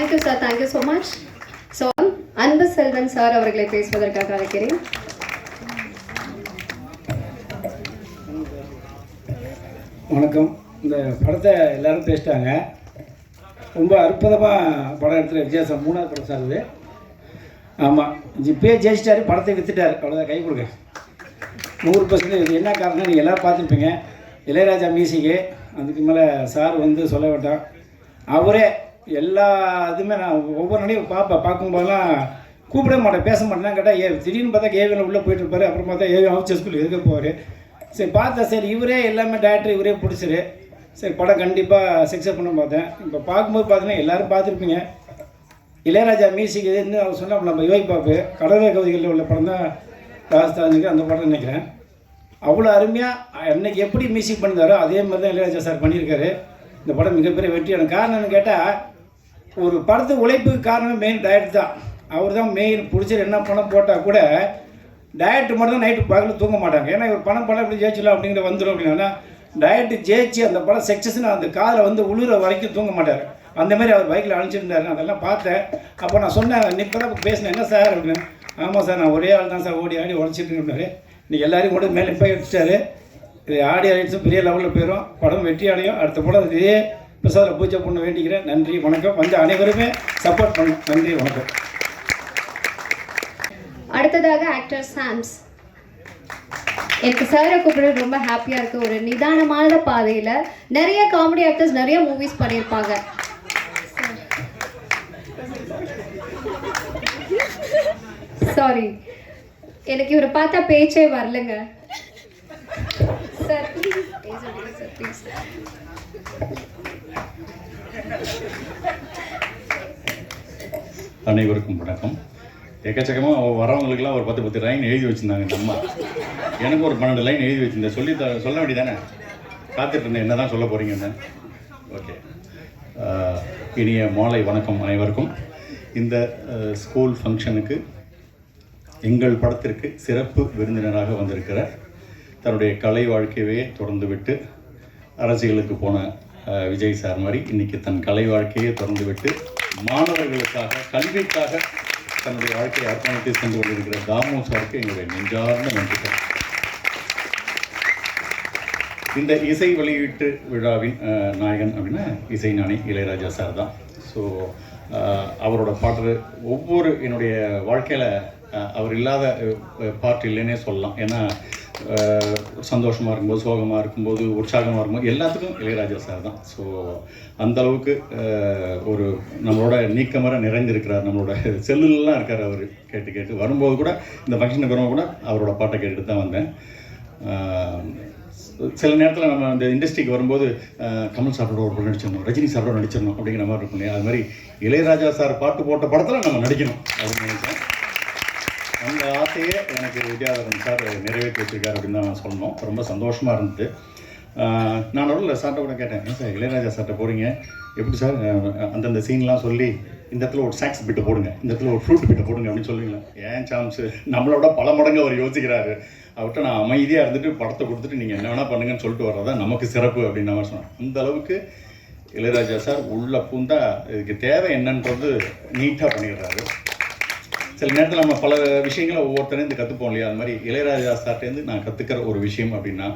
Thank you sir thank you so much so Anbu Selvan sir அவர்களை பேசுவதற்காக அழைக்கிறேன். வணக்கம். இந்த படத்தை எல்லாரும் பேசிட்டாங்க. ரொம்ப அற்புதமாக படம் எடுத்துகிற வித்தியாசம். மூணாவது படம் சார் இது. ஆமாம் இப்பயே ஜெயிச்சிட்டாரு படத்தை வித்துட்டாரு. அவ்வளோதான் கை கொடுங்க. நூறு பர்சன்ட் இது என்ன காரணம் நீங்கள் எல்லோரும் பார்த்துருப்பீங்க. இளையராஜா மியூசிக்கு அதுக்கு மேலே சார் வந்து சொல்ல வேண்டாம். அவரே எல்லா இதுவுமே நான் ஒவ்வொரு நாளையும் பார்ப்பேன் பார்க்கும்போதெல்லாம் கூப்பிட மாட்டேன் பேச மாட்டேன். கேட்டால் ஏ திடீர்னு பார்த்தா ஏவியில் உள்ளே போயிட்டு இருப்பாரு. அப்புறம் பார்த்தா ஏவி ஆஃபீஸ் ஸ்கூல் இருக்க போவார்? சரி பார்த்தா சரி இவரே எல்லாமே டேரக்டர் இவரே பிடிச்சிரு. சரி படம் கண்டிப்பாக சக்ஸஸ் பண்ண பார்த்தேன். இப்போ பார்க்கும்போது பார்த்தீங்கன்னா எல்லோரும் பார்த்துருப்பீங்க. இளையராஜா மியூசிக் இதுன்னு அவர் சொன்னால் நம்ம யோகி பாப்பு கடலை கவிதைகளில் உள்ள படம் தான் ராஜஸ்தானுக்கு அந்த படம் நினைக்கிறேன். அவ்வளோ அருமையாக அன்னைக்கு எப்படி மியூசிக் பண்ணிருந்தாரோ அதே மாதிரி தான் இளையராஜா சார் பண்ணியிருக்காரு. இந்த படம் மிகப்பெரிய வெற்றியான காரணம்னு கேட்டால் ஒரு படத்து உழைப்புக்கு காரணம் மெயின் டயட் தான். அவர் தான் மெயின் பிடிச்சது என்ன பணம் போட்டால் கூட டயட்டு மட்டும் தான் நைட்டு பகலில் தூங்க மாட்டாங்க. ஏன்னா இவர் பணம் படம் இப்படி ஜெயிச்சிடலாம் அப்படிங்கிற வந்துடும் அப்படின்னா டயட்டு ஜெயிச்சு அந்த படம் சக்ஸஸ்னு அந்த காதில் வந்து உழுற வரைக்கும் தூங்க மாட்டார். அந்த மாதிரி அவர் பைக்கில் அனுப்பிச்சிருந்தாரு அதெல்லாம் பார்த்தேன். அப்போ நான் சொன்னேன் இப்போ தான் பேசினேன் என்ன சார்? அப்படின்னு. ஆமாம் சார் நான் ஒரே ஆள் தான் சார். ஓடி ஆடி உழைச்சிட்டு இருந்தாரு இன்னைக்கு எல்லாரையும் கூட மேலே போய் வச்சுட்டாரு இது ஆடி ஆடிட்ஸும் பெரிய லெவலில் போயிடும் படம் வெற்றி அடையும். அடுத்த படம் இதே பிரசாதில் பூஜை பண்ண வேண்டிக்கிறேன். நன்றி வணக்கம். வந்து அனைவருமே சப்போர்ட் பண்ணும் நன்றி வணக்கம். அடுத்ததாக ஆக்டர் சாம்ஸ். எனக்கு சாரை கூப்பிடுறது ரொம்ப ஹாப்பியாக இருக்குது ஒரு நிதானமான பாதையில் நிறைய காமெடி ஆக்டர்ஸ் நிறைய மூவிஸ் பண்ணியிருப்பாங்க. சாரி எனக்கு இவரை பார்த்தா பேச்சே வரலங்க. சார் சார் ப்ளீஸ் அனைவருக்கும் வணக்கம். எக்கச்சக்கமாக வரவங்களுக்குலாம் ஒரு பத்து பத்து லைன் எழுதி வச்சுருந்தாங்க இந்த அம்மா. எனக்கு ஒரு பன்னெண்டு லைன் எழுதி வச்சிருந்தேன். சொல்லி த சொல்ல வேண்டியதானே? காத்துட்டு இருந்தேன். என்ன தான் சொல்ல போகிறீங்கன்னு ஓகே இனிய மாலை வணக்கம் அனைவருக்கும். இந்த ஸ்கூல் ஃபங்க்ஷனுக்கு எங்கள் படத்திற்கு சிறப்பு விருந்தினராக வந்திருக்கிற தன்னுடைய கலை வாழ்க்கையவே தொடர்ந்துவிட்டு அரசியலுக்கு போன விஜய் சார் மாதிரி இன்னைக்கு தன் கலை வாழ்க்கையை தொடர்ந்துவிட்டு மாணவர்களுக்காக கல்விக்காக தன்னுடைய வாழ்க்கையை அர்ப்பணித்து சென்று கொண்டிருக்கிற தாமு சாருக்கு எங்களுடைய நெஞ்சார்ந்த நன்றிகள் இந்த இசை வெளியீட்டு விழாவின் நாயகன் அப்படின்னா இசை நாணி இளையராஜா சார் தான். ஸோ அவரோட பாட்டு ஒவ்வொரு என்னுடைய வாழ்க்கையில் அவர் இல்லாத பாட்டு இல்லைன்னே சொல்லலாம். ஏன்னா சந்தோஷமாக இருக்கும்போது சோகமாக இருக்கும்போது உற்சாகமாக இருக்கும்போது எல்லாத்துக்கும் இளையராஜா சார் தான். ஸோ அந்தளவுக்கு ஒரு நம்மளோட நீக்கமர நிறைஞ்சிருக்கிறார் நம்மளோட செல்லுலாம் இருக்கார் அவர் கேட்டு கேட்டு. வரும்போது கூட இந்த ஃபங்க்ஷனுக்கு வரும்போது கூட அவரோட பாட்டை கேட்டுட்டு தான் வந்தேன். சில நேரத்தில் நம்ம அந்த இண்டஸ்ட்ரிக்கு வரும்போது கமல் சாரோட ஒரு படம் நடிச்சிடணும் ரஜினி சாரோட நடிச்சிடணும் அப்படிங்கிற மாதிரி இருக்கும் இல்லையா? அது மாதிரி இளையராஜா சார் பாட்டு போட்ட படத்தில் நம்ம நடிக்கணும் அப்படின்னு நினைச்சேன். அந்த ஆசையை எனக்கு வித்யாதரன் சார் நிறைவேற்றி வச்சிருக்காரு அப்படின்னு தான் நான் சொல்லணும். ரொம்ப சந்தோஷமாக இருந்தது. நான் நடுவில் சார்ட்ட கூட கேட்டேன் ஏன் சார் இளையராஜா சார்ட்ட போகிறீங்க எப்படி சார் அந்தந்த சீன்லாம் சொல்லி இந்த இடத்துல ஒரு சாக்ஸ் பிட்டு போடுங்க இந்த இடத்துல ஒரு ஃப்ரூட் பிட்டு போடுங்க அப்படின்னு சொல்லுவீங்களா? ஏன் சாம்ஸு நம்மளோட பல மடங்கு அவர் யோசிக்கிறாரு. அவர்கிட்ட நான் அமைதியாக இருந்துட்டு படத்தை கொடுத்துட்டு நீங்கள் என்ன வேணால் பண்ணுங்கன்னு சொல்லிட்டு வர்றதா நமக்கு சிறப்பு அப்படின்னு நான் சொன்னேன் அந்த அளவுக்கு இளையராஜா சார் உள்ள பூந்தா இதுக்கு தேவை என்னன்றது நீட்டாக பண்ணிடுறாரு. சில நேரத்தில் நம்ம பல விஷயங்களை ஒவ்வொருத்தரையும் கற்றுப்போம் இல்லையா? அது மாதிரி இளையராஜா சார்ட்டேருந்து நான் கற்றுக்கிற ஒரு விஷயம் அப்படின்னா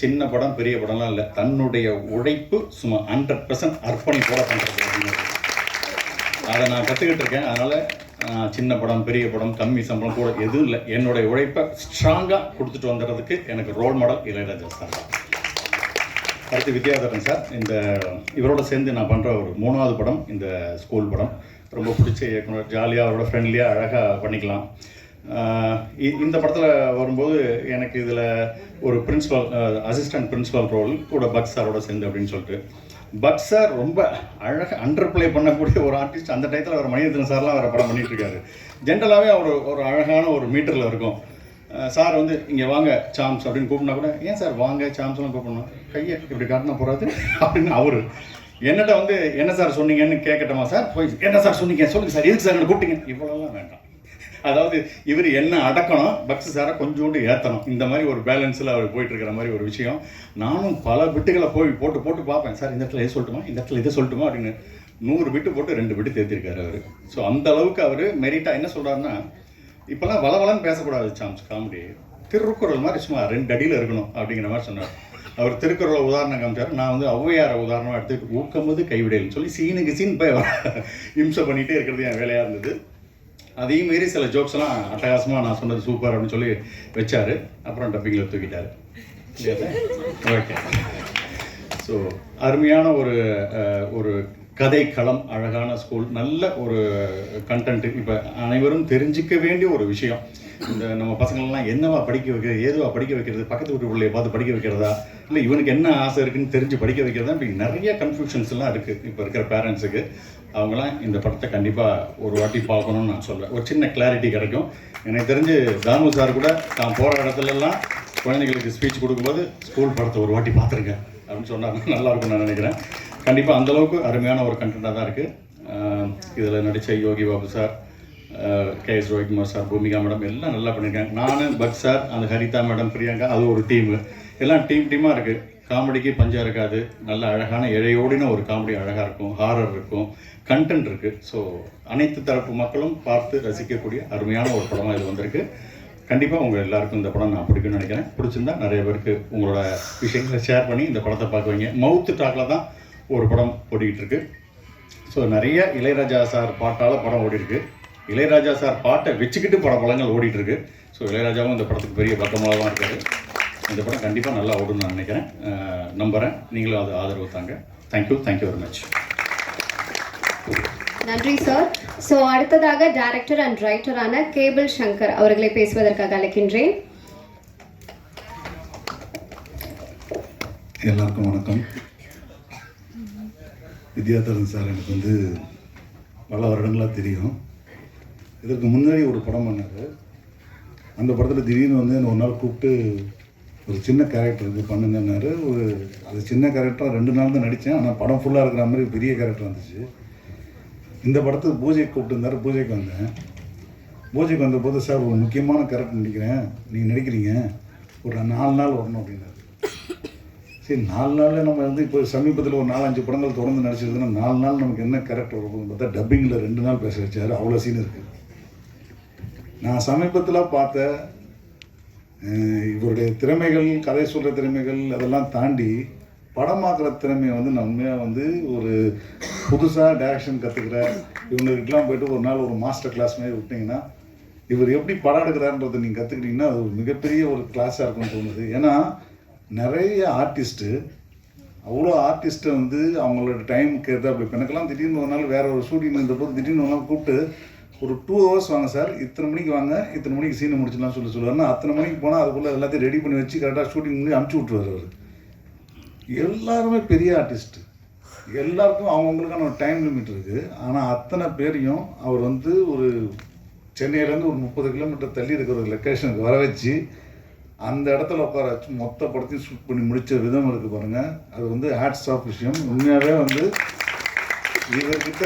சின்ன படம் பெரிய படம்லாம் இல்லை. தன்னுடைய உழைப்பு சும்மா ஹண்ட்ரட் பர்சன்ட் அர்ப்பணிப்போட பண்ணுறது அப்படிங்கிறது. அதை நான் கற்றுக்கிட்டு இருக்கேன். அதனால் சின்ன படம் பெரிய படம் கம்மி சம்பளம் கூட எதுவும் இல்லை. என்னுடைய உழைப்பை ஸ்ட்ராங்காக கொடுத்துட்டு வந்துடுறதுக்கு எனக்கு ரோல் மாடல் இளையராஜா சார் அடுத்து வித்யாதரன் சார். இந்த இவரோட சேர்ந்து நான் பண்ணுற ஒரு மூணாவது படம் இந்த ஸ்கூல் படம். ரொம்ப பிடிச்ச இயக்குனர் ஜாலியாக அவரோட ஃப்ரெண்ட்லியாக அழகாக பண்ணிக்கலாம். இ- இந்த படத்தில் வரும்போது எனக்கு இதில் ஒரு பிரின்ஸிபல் அசிஸ்டன்ட் பிரின்ஸிபல் ரோல் கூட பக் சாரோட சேர்ந்து அப்படின்னு சொல்லிட்டு. பக் சார் ரொம்ப அழகாக அண்டர் ப்ளே பண்ணக்கூடிய ஒரு ஆர்டிஸ்ட் அந்த டயத்தில் அவர் மணிரத்னம் சார்லாம் வேறு படம் பண்ணிட்டு இருக்காரு. ஜென்ரலாகவே அவர் ஒரு அழகான ஒரு மீட்டரில் இருக்கும். சார் வந்து இங்கே வாங்க சாம்ஸ் அப்படின்னு கூப்பிட்டா கூட ஏன் சார் வாங்க சாம்ஸ்லாம் கூப்பிடணும்? கையை இப்படி காட்டினா போகிறாது அப்படின்னு அவர். என்னட்ட வந்து என்ன சார் சொன்னீங்கன்னு கேட்கட்டமா சார்? போய் என்ன சார் சொன்னீங்க? சொல்லுங்க சார். எதுக்கு சார் என்ன கூப்பிட்டீங்க? இவ்வளோலாம் வேண்டாம். அதாவது இவர் என்ன அடக்கணும் பக்ஸ் சாரை கொஞ்சோண்டு ஏற்றணும் இந்த மாதிரி ஒரு பேலன்ஸில் அவர் போயிட்டு இருக்கிற மாதிரி ஒரு விஷயம். நானும் பல பிட்டுகளை போய் போட்டு போட்டு பார்ப்பேன். சார் இந்த இடத்துல இதை சொல்லட்டுமா? இந்த இடத்துல இதை சொல்லட்டுமா? அப்படின்னு நூறு பிட்டு போட்டு ரெண்டு பிட்டு தேர்த்திருக்காரு அவர். ஸோ அந்த அளவுக்கு அவர் மெரிட்டாக என்ன சொல்கிறாருன்னா இப்போல்லாம் வளவலன்னு பேசக்கூடாது சாம்ஸ் காமெடி. திருக்குறள் மாதிரி சும்மா ரெண்டு அடியில் இருக்கணும் அப்படிங்கிற மாதிரி சொன்னார். அவர் திருக்குறளை உதாரணம் காமிச்சார். நான் வந்து ஔவையாரை உதாரணமாக எடுத்துட்டு ஊக்கமது கைவிடல்னு சொல்லி சீனுக்கு சீன் போய் இம்சை பண்ணிகிட்டே இருக்கிறது என் வேலையாக இருந்தது. அதையும் மீறி சில ஜோக்ஸ் எல்லாம் அட்டகாசமாக நான் சொன்னது சூப்பர் அப்படின்னு சொல்லி வச்சாரு. அப்புறம் டப்பிங்கில் தூக்கிட்டாரு. ஓகே ஸோ அருமையான ஒரு ஒரு கதை களம் அழகான ஸ்கூல் நல்ல ஒரு கண்டென்ட் இப்போ அனைவரும் தெரிஞ்சிக்க வேண்டிய ஒரு விஷயம். இந்த நம்ம பசங்களெலாம் என்னவா படிக்க வைக்கிறது ஏதுவா படிக்க வைக்கிறது பக்கத்து வீட்டு பிள்ளைய பார்த்து படிக்க வைக்கிறதா? இல்லை இவனுக்கு என்ன ஆசை இருக்குன்னு தெரிஞ்சு படிக்க வைக்கிறதா? இப்படி நிறைய கன்ஃபியூஷன்ஸ் எல்லாம் இருக்குது இப்போ இருக்கிற பேரண்ட்ஸுக்கு அவங்களாம் இந்த படத்தை கண்டிப்பாக ஒரு வாட்டி பார்க்கணும்னு நான் சொல்கிறேன் ஒரு சின்ன கிளாரிட்டி கிடைக்கும். எனக்கு தெரிஞ்சு தாமு சார் கூட தான் போகிற இடத்துலலாம் குழந்தைங்களுக்கு ஸ்பீச் கொடுக்கும்போது ஸ்கூல் படத்தை ஒரு வாட்டி பார்த்துருங்க அப்படின்னு சொன்னாங்க. நல்லா இருக்கும்னு நான் நினைக்கிறேன். கண்டிப்பாக அந்தளவுக்கு அருமையான ஒரு கண்டென்ட்டாக தான் இருக்குது இதில் நடித்த Yogi Babu sir K S Rohithkumar sir Bhumika madam எல்லாம் நல்லா பண்ணியிருக்காங்க நான் பட் சார் அந்த ஹரிதா மேடம் பிரியங்கா அது ஒரு டீமு எல்லாம் டீம் டீமாக இருக்குது காமெடிக்கு பஞ்சம் இருக்காது. நல்ல அழகான இழையோடின ஒரு காமெடி அழகாக இருக்கும். ஹாரர் இருக்கும். கண்டென்ட் இருக்குது ஸோ அனைத்து தரப்பு மக்களும் பார்த்து ரசிக்கக்கூடிய அருமையான ஒரு படமாக இது வந்திருக்கு. கண்டிப்பாக உங்கள் எல்லாருக்கும் இந்த படம் நான் பிடிக்கும்னு நினைக்கிறேன். பிடிச்சிருந்தா நிறைய பேருக்கு உங்களோட விஷயங்களை ஷேர் பண்ணி இந்த படத்தை பார்க்குவீங்க மவுத்து டாக்கில் தான் ஒரு படம் ஓடிக்கிட்டு இருக்கு. ஸோ நிறைய இளையராஜா சார் பாட்டால் படம் ஓடி இருக்கு இளையராஜா சார் பாட்டை வச்சுக்கிட்டு பட படங்கள் ஓடிட்டு இருக்கு. ஸோ இளையராஜாவும் இந்த படத்துக்கு பெரிய பக்கமாக தான் இருக்காரு. இந்த படம் கண்டிப்பாக நல்லா ஓடும்னு நான் நினைக்கிறேன். நம்புகிறேன் நீங்களும் அது ஆதரவு தாங்க. Thank you thank you very much நன்றி சார் ஸோ அடுத்ததாக டைரக்டர் அண்ட் ரைட்டரான கேபிள் சங்கர் அவர்களை பேசுவதற்காக அழைக்கின்றேன். எல்லாருக்கும் வணக்கம். வித்யாதரன் சார் எனக்கு வந்து பல வருடங்களாக தெரியும். இதற்கு முன்னாடி ஒரு படம் பண்ணார். அந்த படத்தில் திடீர்னு வந்து என்னை ஒரு நாள் கூப்பிட்டு ஒரு சின்ன கேரக்டர் இது பண்ணுங்கன்னாரு. ஒரு அது சின்ன கேரக்டராக ரெண்டு நாள் தான் நடித்தேன். ஆனால் படம் ஃபுல்லாக இருக்கிற மாதிரி பெரிய கேரக்டர் வந்துச்சு இந்த படத்துக்கு பூஜைக்கு கூப்பிட்டுருந்தாரு பூஜைக்கு வந்தேன். பூஜைக்கு வந்தபோது சார் ஒரு முக்கியமான கேரக்டர் நடிக்கிறேன். நீங்கள் நடிக்கிறீங்க. ஒரு நாலு நாள் வரணும் அப்படின்னாரு. சரி நாலு நாளில் நம்ம வந்து இப்போ சமீபத்தில் ஒரு நாலஞ்சு படங்கள் தொடர்ந்து நடிச்சிருந்தோம்னா நாலு நாள் நமக்கு என்ன கேரக்டர் வரும்னு பார்த்தா டப்பிங்கில் ரெண்டு நாள் பேச வச்சாரு. அவ்வளோ சீன் இருக்குது நான் சமீபத்தில் பார்த்த இவருடைய திறமைகள் கதை சொல்கிற திறமைகள் அதெல்லாம் தாண்டி படமாக்குற திறமையை வந்து நான் உண்மையாக வந்து ஒரு புதுசாக டேரக்ஷன் கற்றுக்கிற இவங்களுக்கெல்லாம் போயிட்டு ஒரு நாள் ஒரு மாஸ்டர் கிளாஸ் மாதிரி விட்டிங்கன்னா இவர் எப்படி படம் எடுக்கிறாருன்றதை நீங்கள் கற்றுக்கிட்டிங்கன்னா அது ஒரு மிகப்பெரிய ஒரு கிளாஸாக இருக்கும்னு தோணுது. ஏன்னா நிறைய ஆர்டிஸ்ட்டு அவ்வளோ ஆர்டிஸ்ட்டை வந்து அவங்களோட டைம் கேட்டு அப்படி எனக்கெல்லாம் திடீர்னு ஒரு நாள் வேறு ஒரு ஷூட்டிங் இருந்த போது திடீர்னு ஒரு நாள் கூப்பிட்டு ஒரு டூ ஹவர்ஸ் வாங்க சார் இத்தனை மணிக்கு வாங்க. இத்தனை மணிக்கு சீனை முடிச்சிடலாம் சொல்லி சொல்லுவார்னா அத்தனை மணிக்கு போனால் அதுக்குள்ளே எல்லாத்தையும் ரெடி பண்ணி வச்சு கரெக்டாக ஷூட்டிங் பண்ணி அனுப்பிச்சி விட்ருவார் அவர். எல்லாருமே பெரிய ஆர்டிஸ்ட்டு எல்லாருக்கும் அவங்கவுங்களுக்கான ஒரு டைம் லிமிட் இருக்குது ஆனால் அத்தனை பேரையும் அவர் வந்து ஒரு சென்னையிலேருந்து ஒரு முப்பது கிலோமீட்டர் தள்ளி இருக்கிற ஒரு லொக்கேஷனுக்கு வர வச்சு அந்த இடத்துல உட்கார வச்சு மொத்த படத்தையும் ஷூட் பண்ணி முடிச்ச விதம் இருக்குது பாருங்கள் அது வந்து ஹேட்ஸ் ஆஃப் விஷயம். உண்மையாகவே வந்து இவர்கிட்ட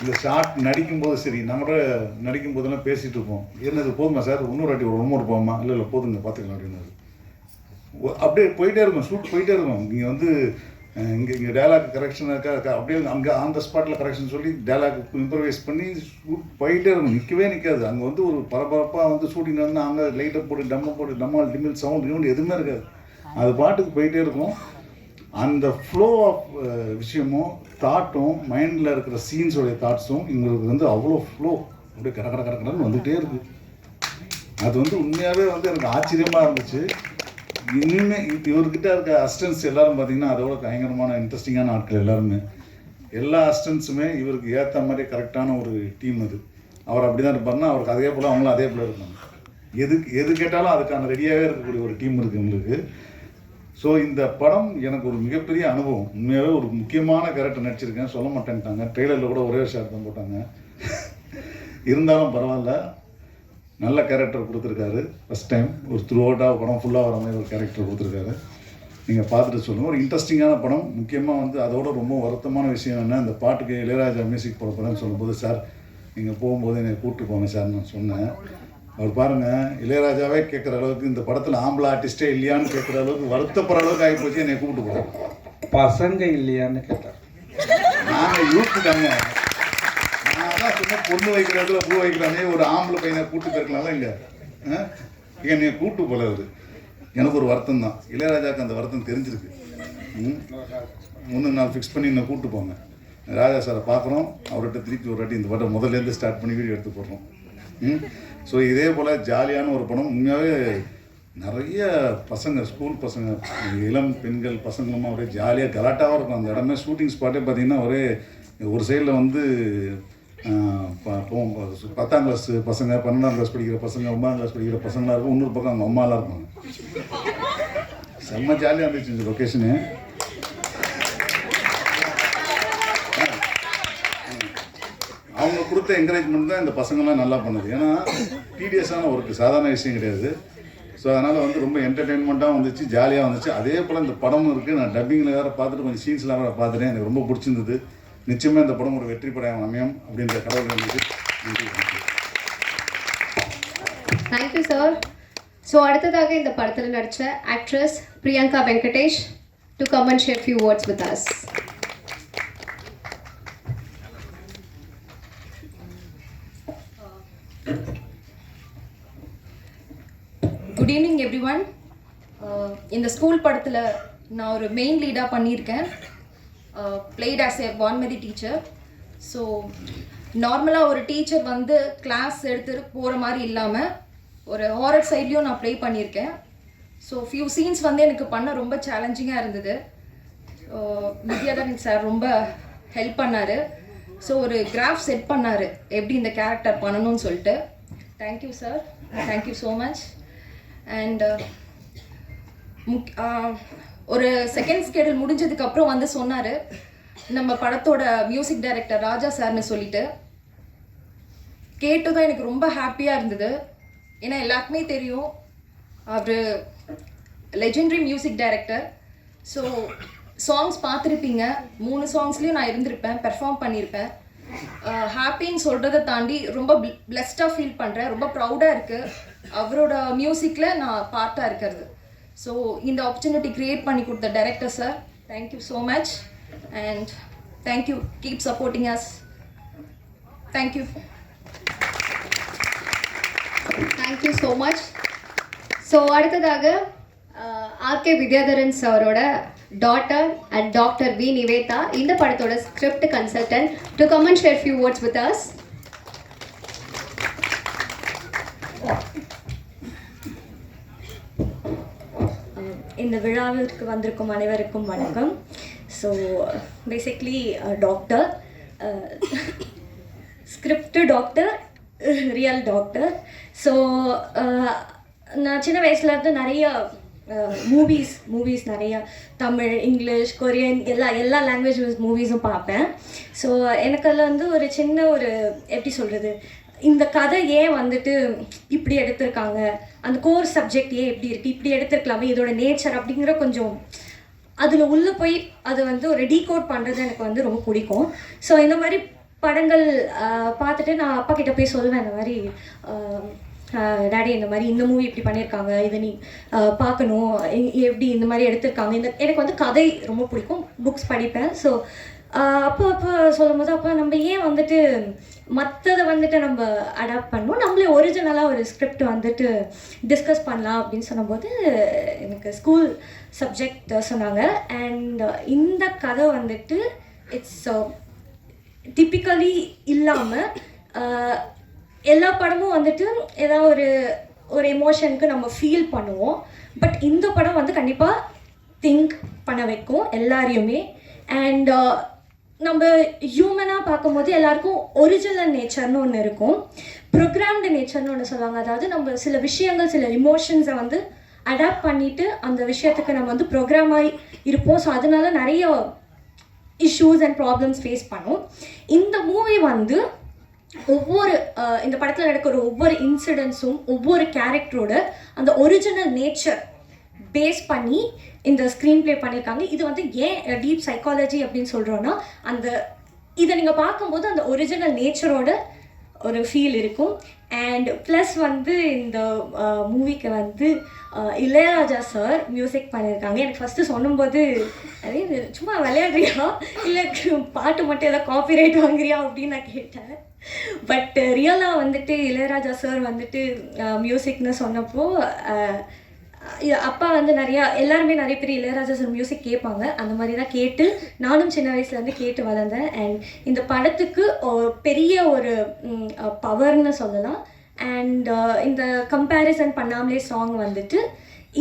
இந்த ஷார்ட் நடிக்கும்போது சரி நம்மகிட்ட நடிக்கும் போதெல்லாம் பேசிகிட்டு இருப்போம். என்னது போதுமா சார் இன்னொரு வாட்டி ஒரு ரொம்ப போமா இல்லை இல்லை போதுங்க பார்த்துக்கலாம் அப்படின்னாரு. அப்படியே போயிட்டே இருக்கும் ஷூட் போயிட்டே இருக்கும். நீங்கள் வந்து இங்கே இங்கே டேலாக் கரெக்ஷன் இருக்கா இருக்கா? அப்படியே அங்கே ஆன் த ஸ்பாட்டில் கரெக்ஷன் சொல்லி டேலாக் இம்ப்ரவைஸ் பண்ணி ஷூட் போயிட்டே இருக்கும். நிற்கவே நிற்காது அங்கே வந்து ஒரு பரபரப்பாக வந்து ஷூட்டிங் வந்து அங்கே லைட்டை போட்டு டம்மை போட்டு டம்மால் டிமில் சவுண்ட் கிவுண்ட் எதுவுமே இருக்காது. அது பாட்டுக்கு போயிட்டே இருக்கும். அந்த ஃப்ளோ ஆஃப் விஷயமும் தாட்டும் மைண்டில் இருக்கிற சீன்ஸோடைய தாட்ஸும் இவங்களுக்கு வந்து அவ்வளோ ஃப்ளோ அப்படியே கட கட கட வந்துகிட்டே இருக்குது அது வந்து உண்மையாகவே வந்து எனக்கு ஆச்சரியமாக இருந்துச்சு. இனிமே இவர்கிட்ட இருக்க அசிஸ்டன்ஸ் எல்லாரும் பார்த்தீங்கன்னா அதோட பயங்கரமான இன்ட்ரெஸ்டிங்கான ஆட்கள் எல்லாருமே. எல்லா அசிஸ்டன்ஸுமே இவருக்கு ஏற்ற மாதிரி கரெக்டான ஒரு டீம் அது. அவர் அப்படி தான் இருப்பார்னா அவருக்கு அதே போல் அவங்களும் அதே போல் இருப்பாங்க. எது எது கேட்டாலும் அதுக்கான ரெடியாகவே இருக்கக்கூடிய ஒரு டீம் இருக்குது உங்களுக்கு ஸோ இந்த படம் எனக்கு ஒரு மிகப்பெரிய அனுபவம். உண்மையாகவே ஒரு முக்கியமான கேரக்டர் நடிச்சிருக்கேன் சொல்ல மாட்டேன்ட்டாங்க. ட்ரெய்லரில் கூட ஒரே ஷாட் தான் போட்டாங்க. இருந்தாலும் பரவாயில்ல. நல்ல கேரக்டர் கொடுத்துருக்காரு. ஃபஸ்ட் டைம் ஒரு த்ரூ அவுட்டாக படம் ஃபுல்லாக வர மாதிரி ஒரு கேரக்டர் கொடுத்துருக்காரு. நீங்கள் பார்த்துட்டு சொல்லுங்கள் ஒரு இன்ட்ரெஸ்டிங்கான படம். முக்கியமாக வந்து அதோட ரொம்ப வருத்தமான விஷயம் என்ன? இந்த பாட்டுக்கு இளையராஜா மியூசிக் போட போகிறேன்னு சொல்லும்போது சார் நீங்கள் போகும்போது என்னை கூப்பிட்டு போங்க சார் நான் சொன்னேன். அவர் பாருங்கள் இளையராஜாவே கேட்குற அளவுக்கு இந்த படத்தில் ஆம்பளை ஆர்டிஸ்டே இல்லையான்னு கேட்குற அளவுக்கு வருத்தப்படுற அளவுக்கு ஆகி போச்சு என்னை கூப்பிட்டு போகிறோம் பசங்க இல்லையான்னு கேட்டார். நாங்கள் யூத்துட்டாங்க நான் தான் பொண்ணு வைக்கிற இடத்துல பூ வைக்கிறானே ஒரு ஆம்பளை பையனை கூட்டு போயிருக்கலாம்ல இங்கே? என்னை கூட்டு போல அது. எனக்கு ஒரு வருத்தம் தான். இளையராஜாவுக்கு அந்த வருத்தம் தெரிஞ்சிருக்கு. ஒன்று நாள் ஃபிக்ஸ் பண்ணி இன்னும் கூட்டு போங்க. ராஜா சாரை பார்க்குறோம். அவர்கிட்ட திருப்பி ஒரு வாட்டி இந்த படம் முதல்லேருந்து ஸ்டார்ட் பண்ணி வீடியோ எடுத்து போடுறோம். ம்? ஸோ இதே போல் ஜாலியான ஒரு படம். உண்மையாகவே நிறைய பசங்க ஸ்கூல் பசங்க இளம் பெண்கள் பசங்களும் ஒரே ஜாலியாக கலாட்டாவாக இருக்கும். அந்த இடமே ஷூட்டிங் ஸ்பாட்டே பார்த்தீங்கன்னா ஒரே ஒரு சைடில் வந்து பத்தாம் கிளாஸ் பசங்க பன்னெண்டாம் கிளாஸ் படிக்கிற பசங்க ஒன்பதாம் கிளாஸ் படிக்கிற பசங்களாக இருக்கும். இன்னொரு பக்கம் அவங்க அம்மாலாம் இருப்பாங்க. செம்ம ஜாலியாக இருந்துச்சு இந்த லொக்கேஷனு அவங்க கொடுத்த என்கரேஜ்மெண்ட் தான் இந்த பசங்கள்லாம் நல்லா பண்ணுது. ஏன்னா டிடிஎஸான ஒர்க்கு சாதாரண விஷயம் கிடையாது. ஸோ அதனால் வந்து ரொம்ப என்டர்டெயின்மெண்ட்டாக வந்துச்சு ஜாலியாக வந்துச்சு. அதே போல் இந்த படமும் இருக்குது நான் டப்பிங்கில் வேறு பார்த்துட்டு கொஞ்சம் சீன்ஸ்லாம் வேறு பார்த்துட்டேன். எனக்கு ரொம்ப பிடிச்சிருந்தது. நிச்சயமாக இந்த படம் ஒரு வெற்றி படம் அமையும் அப்படின்ற கடவுள் நன்றி. தேங்க்யூ சார் ஸோ அடுத்ததாக இந்த படத்தில் நடித்த actress Priyanka Venkatesh to come and share few words with us good evening everyone இந்த ஸ்கூல் படத்தில் நான் ஒரு மெயின் லீடாக பண்ணியிருக்கேன். Played as a Vanmathi teacher so நார்மலாக ஒரு டீச்சர் வந்து கிளாஸ் எடுத்துட்டு போகிற மாதிரி இல்லாமல் ஒரு ஹாரர் சைட்லேயும் நான் ப்ளே பண்ணியிருக்கேன். ஸோ ஃபியூ சீன்ஸ் வந்து எனக்கு பண்ண ரொம்ப சேலஞ்சிங்காக இருந்தது. வித்யாதரன் சார் ரொம்ப ஹெல்ப் பண்ணார். ஸோ ஒரு கிராஃப் செட் பண்ணார். எப்படி இந்த கேரக்டர் பண்ணணும்னு சொல்லிட்டு. Thank you sir thank you so much and முக் ஒரு செகண்ட் ஸ்கேடில் முடிஞ்சதுக்கு அப்புறம் வந்து சொன்னார். நம்ம படத்தோட மியூசிக் டைரக்டர் ராஜா சார்னு சொல்லிட்டு. கேட்டதும் எனக்கு ரொம்ப ஹாப்பியாக இருந்தது. ஏன்னா எல்லாருக்குமே தெரியும். அவர் legendary music director so songs பார்த்துருப்பீங்க. மூணு சாங்ஸ்லேயும் நான் இருந்திருப்பேன். பெர்ஃபார்ம் பண்ணியிருப்பேன் ஹாப்பின்னு சொல்கிறத தாண்டி ரொம்ப பிளெஸ்டாக ஃபீல் பண்ணுறேன் ரொம்ப ப்ரௌடாக இருக்குது அவரோட மியூசிக்கில் நான் பார்ட்டாக இருக்கிறது. ஸோ இந்த ஆப்பர்ச்சுனிட்டி க்ரியேட் பண்ணி கொடுத்த director sir thank you so much and thank you keep supporting us thank you thank you so much so அடுத்ததாக ஆர்கே வித்யாதரன் சாரோட daughter and doctor V Nivetha இந்த படத்தோட script consultant to come share few words with us இந்த விழாவிற்கு வந்திருக்கும் அனைவருக்கும் வணக்கம். So basically doctor script doctor real doctor so நான் சின்ன வயசுலேருந்து நிறைய uh, மூவிஸ் மூவிஸ் நிறைய தமிழ் இங்கிலீஷ் கொரியன் எல்லா எல்லா லாங்குவேஜ் மூவிஸும் பார்ப்பேன். ஸோ எனக்கு அதில் வந்து ஒரு சின்ன ஒரு எப்படி சொல்கிறது இந்த கதை ஏன் வந்துட்டு இப்படி எடுத்திருக்காங்க? அந்த கோர் சப்ஜெக்ட் ஏன் இப்படி இருக்குது இப்படி எடுத்திருக்கலாமே? இதோட நேச்சர் அப்படிங்கிற கொஞ்சம் அதில் உள்ளே போய் அதை வந்து ஒரு டீகோட் பண்ணுறது எனக்கு வந்து ரொம்ப பிடிக்கும். ஸோ இந்த மாதிரி படங்கள் பார்த்துட்டு நான் அப்பா கிட்ட போய் சொல்லுவேன் இந்த மாதிரி டேடி இந்த மாதிரி இந்த மூவி இப்படி பண்ணியிருக்காங்க. இதை நீ பார்க்கணும். எப்படி இந்த மாதிரி எடுத்திருக்காங்க? இந்த எனக்கு வந்து கதை ரொம்ப பிடிக்கும். புக்ஸ் படிப்பேன். ஸோ அப்போ அப்போ சொல்லும் போது அப்போ நம்ம ஏன் வந்துட்டு மற்றதை வந்துட்டு நம்ம அடாப்ட் பண்ணோம் நம்மளே ஒரிஜினலாக ஒரு ஸ்கிரிப்ட் வந்துட்டு டிஸ்கஸ் பண்ணலாம் அப்படின்னு சொன்னபோது எனக்கு ஸ்கூல் சப்ஜெக்ட் சொன்னாங்க. அண்ட் இந்த கதை வந்துட்டு இட்ஸ் டிப்பிக்கலி இல்லாமல் எல்லா படமும் வந்துட்டு ஏதாவது ஒரு ஒரு எமோஷனுக்கு நம்ம ஃபீல் பண்ணுவோம். பட் இந்த படம் வந்து கண்டிப்பாக திங்க் பண்ண வைக்கும் எல்லாரையுமே. அண்ட் நம்ம ஹியூமனாக பார்க்கும்போது எல்லாருக்கும் ஒரிஜினல் நேச்சர்னு ஒன்று இருக்கும். ப்ரோக்ராம்டு நேச்சர்னு ஒன்று சொல்லுவாங்க. அதாவது நம்ம சில விஷயங்கள் சில இமோஷன்ஸை வந்து அடாப்ட் பண்ணிட்டு அந்த விஷயத்துக்கு நம்ம வந்து ப்ரோக்ராமாக இருப்போம். ஸோ அதனால நிறைய இஷ்யூஸ் அண்ட் ப்ராப்ளம்ஸ் ஃபேஸ் பண்ணும். இந்த மூவி வந்து ஒவ்வொரு இந்த படத்தில் நடக்கிற ஒவ்வொரு இன்சிடென்ட்ஸும் ஒவ்வொரு கேரக்டரோட அந்த ஒரிஜினல் நேச்சர் பேஸ் பண்ணி இந்த ஸ்க்ரீன் ப்ளே பண்ணியிருக்காங்க இது வந்து ஏன் டீப் சைக்காலஜி அப்படின்னு சொல்கிறோன்னா அந்த இதை நீங்கள் பார்க்கும்போது அந்த ஒரிஜினல் நேச்சரோட ஒரு ஃபீல் இருக்கும். அண்ட் ப்ளஸ் வந்து இந்த மூவிக்கு வந்து இளையராஜா சார் மியூசிக் பண்ணியிருக்காங்க எனக்கு ஃபஸ்ட்டு சொன்னும்போது அதே இது சும்மா விளையாடுறியா? இல்லை பாட்டு மட்டும் ஏதாவது காப்பிரைட் வாங்குறியா? அப்படின்னு நான் கேட்டேன். பட் ரியலாக வந்துட்டு இளையராஜா சார் வந்துட்டு மியூசிக்னு சொன்னப்போ அப்பா வந்து நிறையா எல்லாருமே நிறைய பேர் இளையராஜா சார் மியூசிக் கேட்பாங்க. அந்த மாதிரி தான் கேட்டு நானும் சின்ன வயசுலேருந்து கேட்டு வளர்ந்தேன். அண்ட் இந்த படத்துக்கு பெரிய ஒரு பவர்னு சொல்லலாம். அண்ட் இந்த கம்பேரிசன் பண்ணாமலே சாங் வந்துட்டு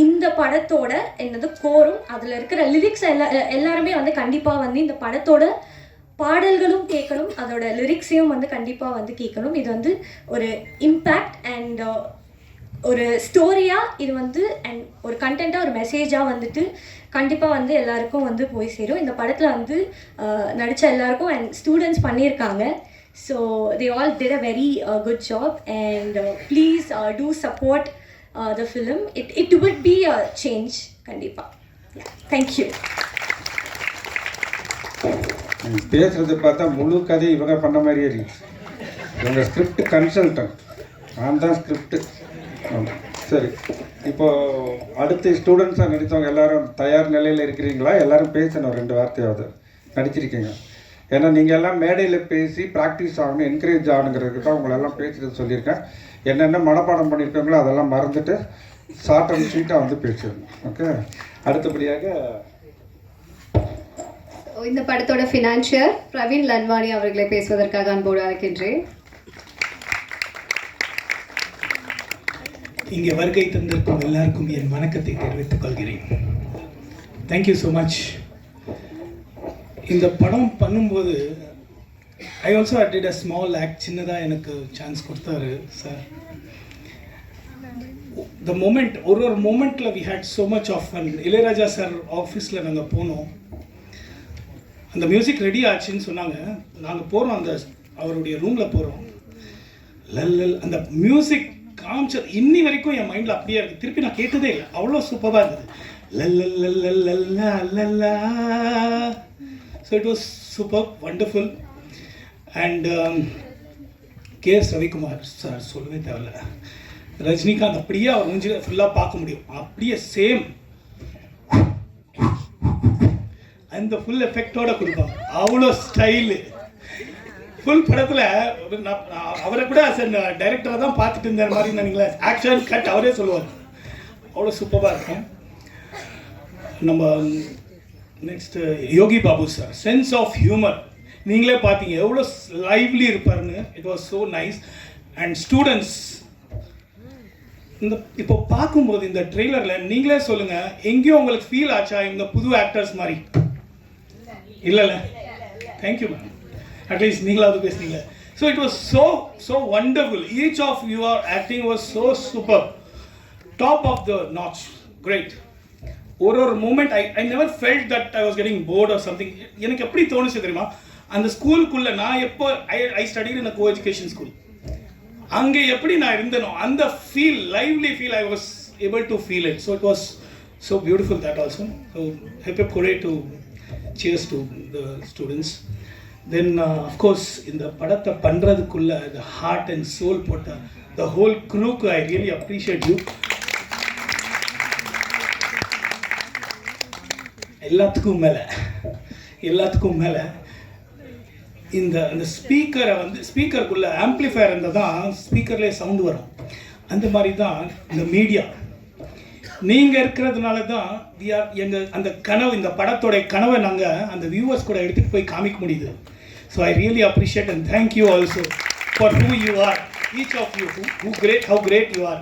இந்த படத்தோட என்னது கோரும் அதில் இருக்கிற லிரிக்ஸ் எல்லா எல்லாருமே வந்து கண்டிப்பாக வந்து இந்த படத்தோட பாடல்களும் கேட்கணும் அதோட லிரிக்ஸையும் வந்து கண்டிப்பாக வந்து கேட்கணும். இது வந்து ஒரு இம்பேக்ட் அண்ட் ஒரு ஸ்டோரியாக இது வந்து அண்ட் ஒரு கண்டென்ட்டாக ஒரு மெசேஜாக வந்துட்டு கண்டிப்பாக வந்து எல்லாருக்கும் வந்து போய் சேரும். இந்த படத்தில் வந்து நடித்த எல்லாருக்கும் அண்ட் ஸ்டூடெண்ட்ஸ் பண்ணியிருக்காங்க. So they all did a very good job and please do support the film it it would be a change கண்டிப்பாக தேங்க்யூ பேசுறது பார்த்தா முழு கதை இவங்க பண்ண மாதிரியே இருக்கு. இவங்க ஸ்கிரிப்ட் கன்சல்டன்ட் நான் தான் ஸ்கிரிப்ட் சரி. இப்போ அடுத்து ஸ்டூடெண்ட்ஸாக நடித்தவங்க எல்லாரும் தயார் நிலையில் இருக்கிறீங்களா? எல்லாரும் பேசணும் ரெண்டு வார்த்தையாவது. நடிச்சிருக்கீங்க. ஏன்னா நீங்கள் எல்லாம் மேடையில் பேசி ப்ராக்டிஸ் ஆகணும் என்கரேஜ் ஆகணுங்கிறதுக்கு தான் உங்களெல்லாம் பேசுகிறது சொல்லியிருக்கேன். என்னென்ன மனப்பாடம் பண்ணியிருக்கீங்களோ அதெல்லாம் மறந்துட்டு ஷார்ட் அண்ட் ஸ்வீட்டாக வந்து பேசிடணும். ஓகே அடுத்தபடியாக இந்த படத்தோட ஃபினான்ஷியர் பிரவீன் லன்வானி அவர்களை பேசுவதற்காக அன்போடு அழைக்கின்றேன். இங்கே வருகை தந்திருக்கும் எல்லாருக்கும் என் வணக்கத்தை தெரிவித்துக் கொள்கிறேன். தேங்க்யூ ஸோ மச் இந்த படம் பண்ணும்போது I also at a small act சின்னதாக எனக்கு சான்ஸ் கொடுத்தாரு சார் த மூமெண்ட் ஒரு ஒரு மூமெண்ட்டில் we had so much of fun Ilaiyaraaja sir ஆஃபீஸில் நாங்கள் போனோம். அந்த மியூசிக் ரெடி ஆச்சுன்னு சொன்னாங்க. நாங்கள் போகிறோம் அந்த அவருடைய ரூமில் போகிறோம் லல் அந்த மியூசிக் காமிச்சது. இன்னி வரைக்கும் என் மைண்டில் அப்படியே இருக்குது திருப்பி நான் கேட்டதே இல்லை. அவ்வளோ சூப்பராக இருந்தது. Lalla so it was super wonderful and K S Ravikumar sir சொல்லவே தேவையில்ல. ரஜினிகாந்த் அப்படியே அவர் மூஞ்சி ஃபுல்லாக பார்க்க முடியும். அப்படியே சேம் அந்த ஃபுல் எஃபெக்டோட கொடுப்பாங்க. அவ்வளோ ஸ்டைலு ஃபுல் படத்தில் அவரை கூட டைரக்டராக தான் பார்த்துட்டு இருந்த மாதிரி நினைங்களேன். ஆக்ஷன் கட் அவரே சொல்லுவார். அவ்வளோ சூப்பராக இருக்கும். நம்ம next Yogi Babu sir sense of humour நீங்களே பார்த்தீங்க எவ்வளோ லைவ்லி இருப்பாருன்னு. It was so nice and students இந்த இப்போ பார்க்கும்போது இந்த ட்ரெய்லரில் நீங்களே சொல்லுங்கள் எங்கேயோ உங்களுக்கு ஃபீல் ஆச்சா? இந்த புது ஆக்டர்ஸ் மாதிரி. இல்லைல்ல தேங்க்யூ மேம் அட்லீஸ்ட் நீங்களாவது பேசுனீங்க. So it was so so wonderful each of your acting was so super top of the notch great ஒரு ஒரு moment I I never felt that I was getting bored or something எனக்கு எப்படி தோணுச்சு தெரியுமா? அந்த ஸ்கூலுக்குள்ளே நான் எப்போ I I study in co education school அங்கே எப்படி நான் இருந்தனோ அந்த feel lively feel I was able to feel it so it was so beautiful that also so ஹெப் எப் Cooray to cheers to the students then of course uh, இந்த படத்தை பண்ணுறதுக்குள்ள the heart and soul போட்ட த ஹோல் crewக்கு I really appreciate you எல்லாத்துக்கும் மேலே எல்லாத்துக்கும் மேலே இந்த அந்த ஸ்பீக்கரை வந்து ஸ்பீக்கருக்குள்ளே ஆம்ப்ளிஃபயர் இருந்தால் தான் ஸ்பீக்கர்லேயே சவுண்டு வரும். அந்த மாதிரி தான் இந்த மீடியா நீங்கள் இருக்கிறதுனால தான் we ஆர் எங்கள் அந்த கனவு இந்த படத்தோடைய கனவை நாங்கள் அந்த வியூவர்ஸ் கூட எடுத்துகிட்டு போய் காமிக்க முடியுது. So I really appreciate and thank you also for who you are each of you who great how great you are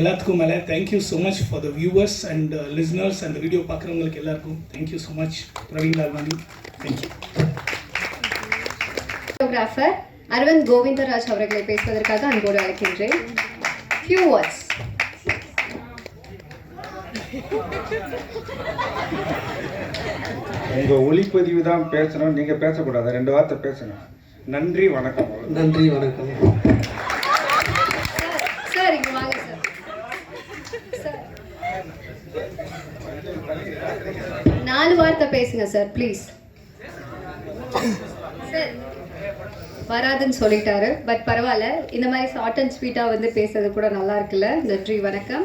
எல்லாத்துக்கும் மேலே thank you so much for the viewers and listeners அந்த video பார்க்குறவங்களுக்கு எல்லாருக்கும் thank you so much Praveen Lalwani thank you photographer Aravind Govindaraj அவர்களை பேசுவதற்காக அன்போடு அழைக்கின்றேன். Few words உங்கள் ஒளிப்பதிவு தான் பேசணும். நீங்கள் பேசக்கூடாது. ரெண்டு வார்த்தை பேசுங்க நன்றி வணக்கம். நன்றி வணக்கம். சார் இங்க வாங்க சார். சார். நாலு வார்த்தை பேசுங்க சார் ப்ளீஸ் சார் வராதுன்னு சொல்லிட்டாரு பட் பரவாயில்ல. இந்த மாதிரி ஷார்ட் அண்ட் ஸ்வீட்டாக வந்து பேசுறது கூட நல்லா இருக்குல்ல. நன்றி வணக்கம்.